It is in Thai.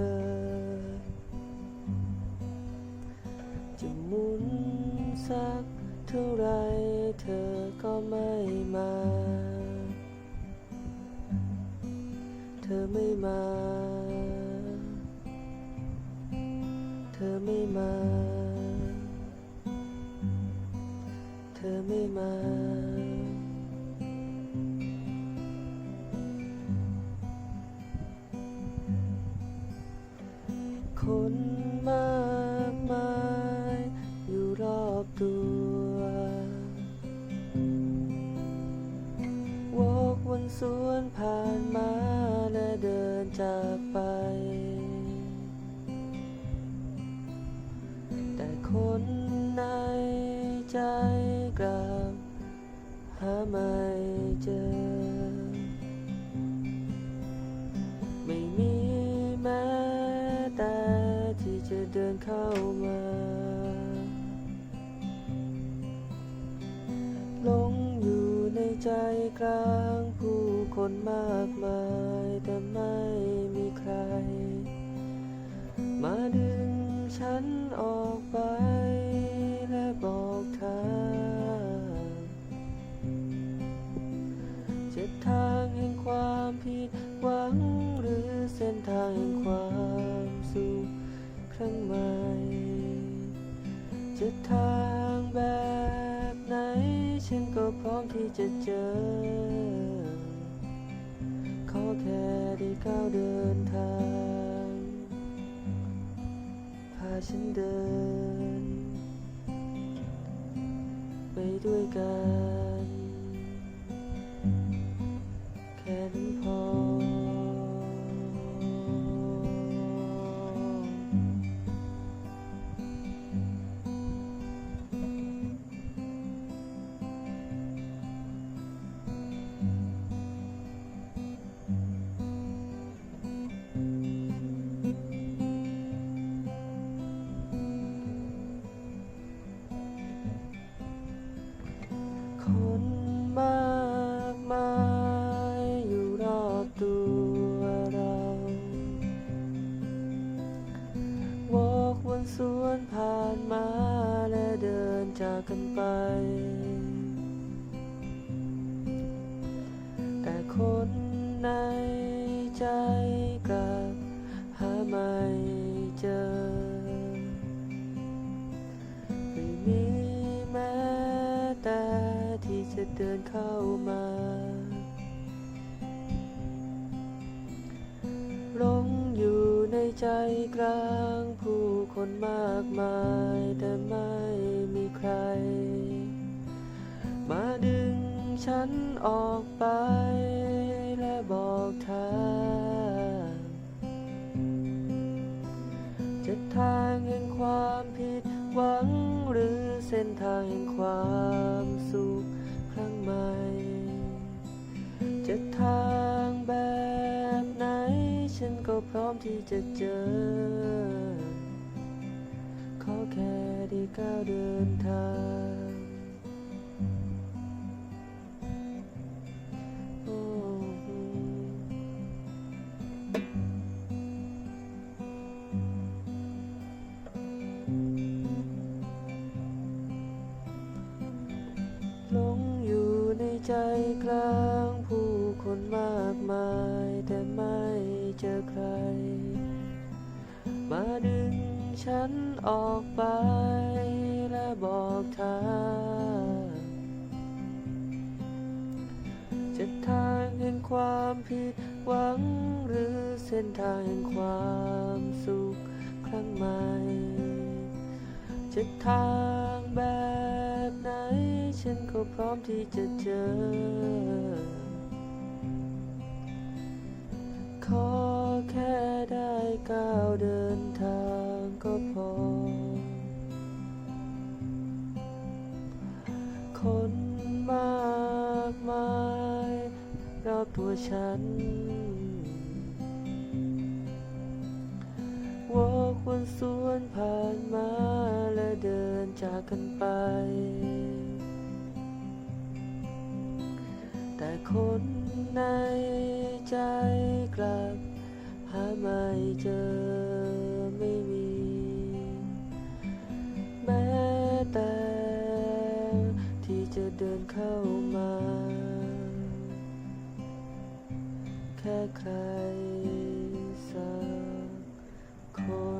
จอเธอจะหมุนสักเท่าไรเธอก็ไม่มา เธอไม่มา เธอไม่มา เธอไม่มา คนมากมายอยู่รอบตัววกวนสวนผ่านมาและเดินจากไป แต่คนในใจกลับหาไม่เจอ เดินเข้ามา หลงอยู่ในใจกลางผู้คนมากมาย แต่ไม่มีใคร มาดึงฉันออกไปและบอกทางเจ็ดทางแห่งความผิดหวังหรือเส้นทางแห่งความ ครั้งใหม่จะทางแบบไหน ฉันก็พร้อมที่จะเจอ ขอแค่ได้ก้าวเดินทาง พาฉันเดิน ไปด้วยกัน แค่นั้นพอ วนสวนผ่านมาและเดินจากกันไป แต่คนในใจกลับหาไม่เจอ ไม่มีแม้แต่ที่จะเดินเข้ามา ใจกลางผู้คนมากมายแต่ไม่มีใคร มาดึงฉันออกไปและบอกทางจะทางแห่งความผิดหวังหรือเส้นทางแห่งความ พร้อมที่จะเจอ ขอแค่ได้ก้าวเดินทาง หลงอยู่ในใจกลางผู้คนมากมาย เจอใคร มาดึงฉันออกไปและบอกทางจะทางแห่งความผิดหวังหรือเส้นทางแห่งความสุขครั้งใหม่จะทางแบบไหน ฉันก็พร้อมที่จะเจอขอ ก้าวเดินทางก็พอ คนมากมายรอบตัวฉันวอกวนสวนผ่านมาและเดินจากกันไป แต่คนในใจกลับหา เจอไม่มี แม้แต่ที่จะเดินเข้ามา แค่ใครสักคน